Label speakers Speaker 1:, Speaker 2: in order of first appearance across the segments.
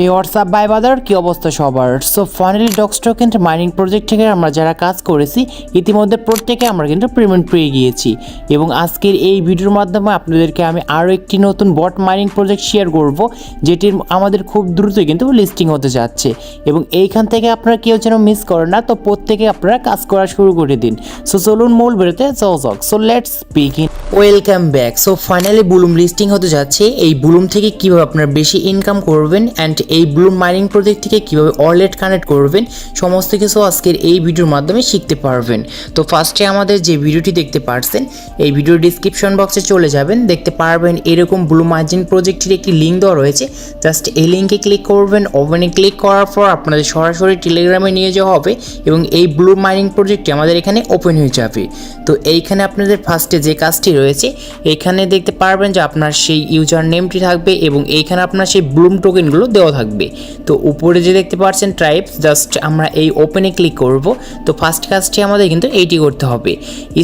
Speaker 1: এই WhatsApp by বাজার কি অবস্থা সবার? So finally docstock and mining project থেকে আমরা যারা কাজ করেছি, ইতিমধ্যে প্রত্যেকে আমরা কিন্তু পেমেন্ট পেয়ে গিয়েছি। এবং আজকের এই ভিডিওর মাধ্যমে আপনাদেরকে আমি আরও একটি নতুন বট মাইনিং প্রজেক্ট শেয়ার করব, যেটির আমাদের খুব দ্রুতই কিন্তু লিস্টিং হতে যাচ্ছে। এবং এইখান থেকে আপনারা কেউ যেন মিস করেন না, তো প্রত্যেকে আপনারা কাজ করা শুরু করে দিন। সো চলুন মূল বেরোতে যাক। So let's begin welcome back so finally Blum listing হতে যাচ্ছে। এই বুলুম থেকে কীভাবে আপনারা বেশি ইনকাম করবেন অ্যান্ড এই ব্লুম মাইনিং প্রজেক্ট থেকে কীভাবে ওয়ালেট কানেক্ট করবেন, সমস্ত কিছু আজকের এই ভিডিওর মাধ্যমে শিখতে পারবেন। তো ফার্স্টে আমাদের যে ভিডিওটি দেখতে পারছেন, এই ভিডিওর ডিসক্রিপশন বক্সে চলে যাবেন, দেখতে পারবেন এরকম ব্লু মার্জিন প্রজেক্টের একটি লিঙ্ক দেওয়া রয়েছে। জাস্ট এই লিঙ্কে ক্লিক করবেন ওভেনে ক্লিক করার পর আপনাদের সরাসরি টেলিগ্রামে নিয়ে যাওয়া হবে এবং এই ব্লু মাইনিং প্রজেক্টটি আমাদের এখানে ওপেন হয়ে যাবে। তো এইখানে আপনাদের ফার্স্টে যে কাজটি রয়েছে, এখানে দেখতে পারবেন যে আপনার সেই ইউজার নেমটি থাকবে এবং এইখানে আপনার সেই ব্লুম টোকেনগুলো দেওয়া থাকবে। তো উপরে যে দেখতে পাচ্ছেন ট্রাইবস জাস্ট আমরা এই ওপেনে ক্লিক করব। তো ফার্স্ট কাজটি আমাদের কিন্তু এইটি করতে হবে।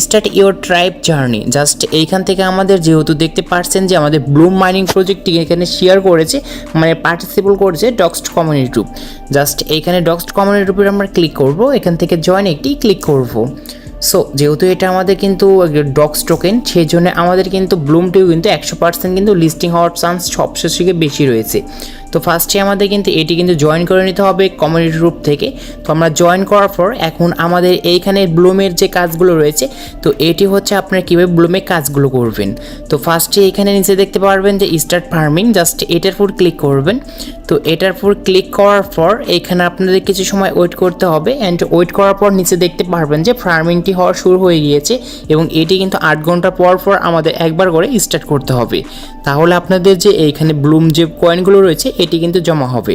Speaker 1: Start your tribe journey just এইখান থেকে আমাদের যেহেতু দেখতে পাচ্ছেন যে আমাদের ব্লুম মাইনিং প্রজেক্টটি এখানে শেয়ার করেছে মানে পার্টিসিপেট করেছে ডক্সড কমিউনিটি গ্রুপ জাস্ট এইখানে ডক্সড কমিউনিটি গ্রুপের আমরা ক্লিক করব। এখান থেকে জয়েন একটি ক্লিক করব। সো যেহেতু এটা আমাদের কিন্তু ডক্স টোকেন সেই জন্য আমাদের কিন্তু ব্লুমটিও কিন্তু একশো পার্সেন্ট কিন্তু লিস্টিং হওয়ার চান্স সবশেষ বেশি রয়েছে। তো ফার্স্টে আমাদের কিন্তু এটি কিন্তু জয়েন করে নিতে হবে কমিউনিটি গ্রুপ থেকে। তো আমরা জয়েন করার পর এখন আমাদের এইখানে ব্লুমের যে কাজগুলো রয়েছে, তো এটি হচ্ছে আপনার কীভাবে ব্লুমে কাজগুলো করবেন। তো ফার্স্টে এখানে নিচে দেখতে পারবেন যে স্টার্ট ফার্মিং জাস্ট এটার উপর ক্লিক করবেন। তো এটার উপর ক্লিক করার পর এখানে আপনাদের কিছু সময় ওয়েট করতে হবে অ্যান্ড ওয়েট করার পর নিচে দেখতে পারবেন যে ফার্মিংটি হওয়া শুরু হয়ে গিয়েছে এবং এটি কিন্তু আট ঘণ্টা পর পর আমাদের একবার করে স্টার্ট করতে হবে। তাহলে আপনাদের যে এইখানে ব্লুম যে কয়েনগুলো রয়েছে এটি কিন্তু জমা হবে।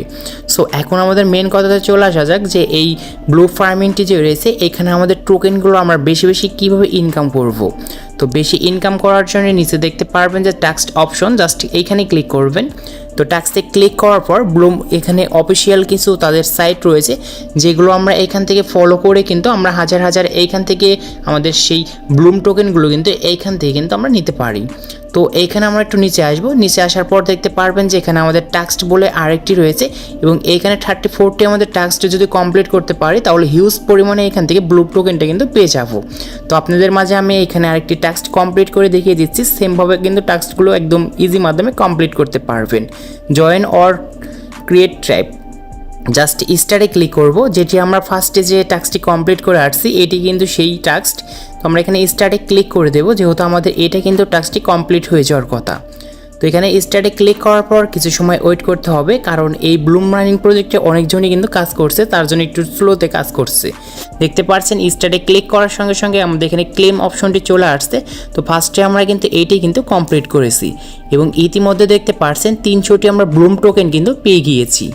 Speaker 1: সো এখন আমাদের মেন কথাতে চলে আসা যাক যে এই ব্লু ফার্মিংটি যে রয়েছে, এখানে আমাদের টোকেনগুলো আমরা বেশি বেশি কীভাবে ইনকাম করব? তো বেশি ইনকাম করার জন্য নিচে দেখতে পারবেন যে ট্যাক্স অপশন জাস্ট এইখানে ক্লিক করবেন। তো ট্যাক্সে ক্লিক করার পর ব্লুম এখানে অফিসিয়াল কিছু তাদের সাইট রয়েছে, যেগুলো আমরা এখান থেকে ফলো করে কিন্তু আমরা হাজার হাজার এইখান থেকে আমাদের সেই ব্লুম টোকেনগুলো কিন্তু এইখান থেকে কিন্তু আমরা নিতে পারি। তো এইখানে আমরা একটু নিচে আসব, নিচে আসার পর দেখতে পারবেন যে এখানে আমাদের টাস্ক বলে আরেকটি রয়েছে এবং এইখানে থার্টি ফোরটি আমাদের টাস্কটি যদি কমপ্লিট করতে পারি, তাহলে হিউজ পরিমাণে এখান থেকে ব্লু টোকেনটা কিন্তু পেয়ে যাব। তো আপনাদের মাঝে আমি এখানে আরেকটি টাস্ক কমপ্লিট করে দেখিয়ে দিচ্ছি সেমভাবে কিন্তু টাস্কগুলো একদম ইজি মাধ্যমে কমপ্লিট করতে পারবেন। Join or create tribe just স্টারে ক্লিক করব, যেটি আমরা ফার্স্টে যে টাস্কটি কমপ্লিট করে আসছি, এটি কিন্তু সেই টাস্ক তো আমরা এখানে স্টারে ক্লিক করে দেবো, যেহেতু আমাদের এটা কিন্তু টাস্কটি কমপ্লিট হয়ে যাওয়ার কথা। তো এখানে স্টার্টে ক্লিক করার পর কিছু সময় ওয়েট করতে হবে, কারণ এই ব্লুম রানিং প্রজেক্টে অনেকজনই কিন্তু কাজ করছে, তার জন্য একটু স্লোতে কাজ করছে। দেখতে পাচ্ছেন স্টার্টে ক্লিক করার সঙ্গে সঙ্গে আমাদের এখানে ক্লেম অপশনটি চলে আসছে, তো ফার্স্টে আমরা কিন্তু এইটি কিন্তু কমপ্লিট করেছি। এবং ইতিমধ্যে দেখতে পাচ্ছেন তিনশোটি আমরা ব্লুম টোকেন কিন্তু পেয়ে গিয়েছি।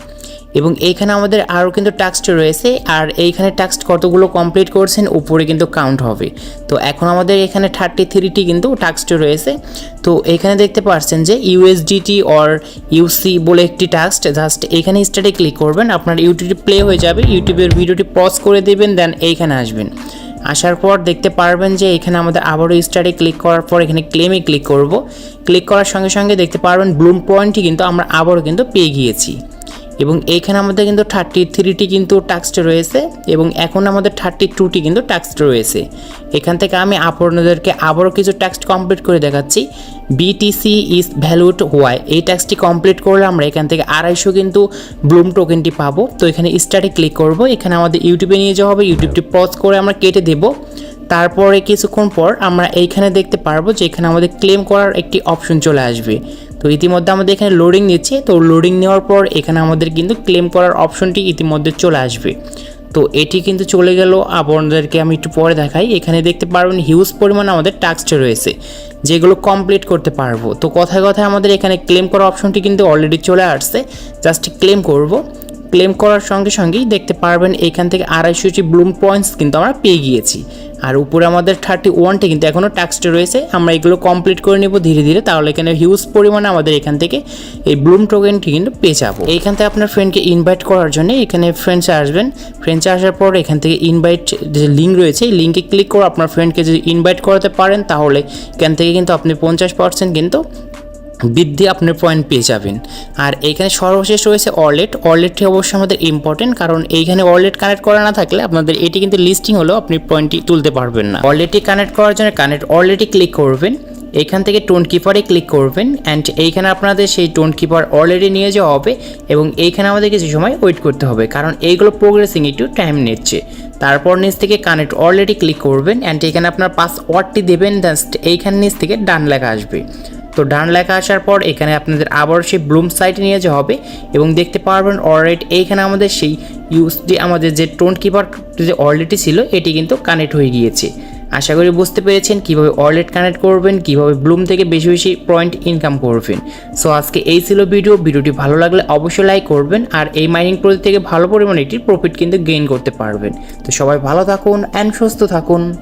Speaker 1: এবং এইখানে আমাদের আরও কিন্তু টাস্ক রয়েছে, আর এইখানে টাস্ক কতগুলো কমপ্লিট করছেন উপরে কিন্তু কাউন্ট হবে। তো এখন আমাদের এখানে থার্টি থ্রিটি কিন্তু টাস্ক রয়েছে। তো এখানে দেখতে পাচ্ছেন যে ইউএসডিটি অর ইউসি বলে একটি টাস্ক জাস্ট এখানে স্টার্টে ক্লিক করবেন, আপনার ইউটিউবে প্লে হয়ে যাবে ইউটিউবের ভিডিওটি পজ করে দেবেন দেন এইখানে আসবেন। আসার পর দেখতে পারবেন যে এখানে আমাদের আবারও স্টারে ক্লিক করার পর এখানে ক্লেমে ক্লিক করব। ক্লিক করার সঙ্গে সঙ্গে দেখতে পারবেন ব্লুম পয়েন্টটি কিন্তু আমরা আবারও কিন্তু পেয়ে গিয়েছি। এবং এইখানে আমাদের কিন্তু থার্টি থ্রিটি কিন্তু টাক্সড রয়েছে এবং এখন আমাদের থার্টি টুটি কিন্তু টাক্সড রয়েছে। এখান থেকে আমি আপনাদেরকে আবারও কিছু ট্যাক্স কমপ্লিট করে দেখাচ্ছি। বিটিসি ইজ ভ্যালুড ওয়াই এই ট্যাক্সটি কমপ্লিট করলে আমরা এখান থেকে আড়াইশো কিন্তু ব্লুম টোকেনটি পাবো। তো এখানে স্টার্টে ক্লিক করব। এখানে আমাদের ইউটিউবে নিয়ে যাওয়া হবে। ইউটিউবটি পজ করে আমরা কেটে দেবো। তারপরে কিছুক্ষণ পর আমরা এইখানে দেখতে পারব যে এখানে আমাদের ক্লেম করার একটি অপশন চলে আসবে। তো ইতিমধ্যে আমাদের এখানে লোডিং নিচ্ছে। তো লোডিং নেওয়ার পর এখানে আমাদের কিন্তু ক্লেম করার অপশনটি ইতিমধ্যে চলে আসবে। তো এটি কিন্তু চলে গেল। আপনাদেরকে আমি একটু পরে দেখাই। এখানে দেখতে পারবেন হিউজ পরিমাণ আমাদের টাস্কটা রয়েছে, যেগুলো কমপ্লিট করতে পারব। তো কথায় কথায় আমাদের এখানে ক্লেম করার অপশনটি কিন্তু অলরেডি চলে আসছে। জাস্ট ক্লেম করব। ক্লেম করার সঙ্গে সঙ্গেই দেখতে পারবেন এখান থেকে আড়াইশোটি ব্লুম পয়েন্টস কিন্তু আমরা পেয়ে গিয়েছি। আর উপরে আমাদের থার্টি ওয়ানটা কিন্তু এখনও টাস্কটা রয়েছে। আমরা এগুলো কমপ্লিট করে নেব ধীরে ধীরে, তাহলে এখানে হিউজ পরিমাণে আমাদের এখান থেকে এই ব্লুম টোকেনটি কিন্তু পেয়ে যাব। এইখান থেকে আপনার ফ্রেন্ডকে ইনভাইট করার জন্য এখানে ফ্রেন্ডসে আসবেন। ফ্রেন্ডসে আসার পর এখান থেকে ইনভাইট যে লিঙ্ক রয়েছে, এই লিঙ্কে ক্লিক করে আপনার ফ্রেন্ডকে যদি ইনভাইট করাতে পারেন, তাহলে এখান থেকে কিন্তু আপনি পঞ্চাশ পার্সেন্ট কিন্তু বৃদ্ধি আপনার পয়েন্ট পেয়ে যাবেন। আর এইখানে সর্বশেষ রয়েছে অরলেট অরলেটটি অবশ্যই আমাদের ইম্পর্টেন্ট কারণ এইখানে অরলেট কানেক্ট করা না থাকলে আপনাদের এটি কিন্তু লিস্টিং হলেও আপনি পয়েন্টটি তুলতে পারবেন না। অরলেটটি কানেক্ট করার জন্য কানেক্ট অরলেটই ক্লিক করবেন। এইখান থেকে টোন কিপারে ক্লিক করবেন অ্যান্ড এইখানে আপনাদের সেই টোন কিপার অলরেডি নিয়ে যাওয়া হবে এবং এইখানে আমাদের কিছু সময় ওয়েট করতে হবে, কারণ এইগুলো প্রোগ্রেসিং একটু টাইম নিচ্ছে। তারপর নিচ থেকে কানেক্ট অলরেডি ক্লিক করবেন অ্যান্ড এখানে আপনার পাসওয়ার্ডটি দেবেন জাস্ট এইখানে নিচ থেকে ডান লেখা আসবে। তো ডান লেখা আসার পর এখানে আপনাদের আবার সেই ব্লুম সাইটে নিয়ে যাওয়া হবে এবং দেখতে পারবেন অলরেডি এইখানে আমাদের সেই ইউজ যে আমাদের যে টোন কিপার যে অলরেডি ছিল, এটি কিন্তু কানেক্ট হয়ে গিয়েছে। আশা করি বুঝতে পেরেছেন কীভাবে ওয়ালেট কানেক্ট করবেন, কীভাবে ব্লুম থেকে বেশি বেশি পয়েন্ট ইনকাম করবেন। সো আজকে এই ছিল ভিডিও ভিডিওটি ভালো লাগলে অবশ্যই লাইক করবেন আর এই মাইনিং প্রজেক্ট থেকে ভালো পরিমাণে একটি প্রফিট কিন্তু গেইন করতে পারবেন। তো সবাই ভালো থাকুন অ্যান্ড সুস্থ থাকুন।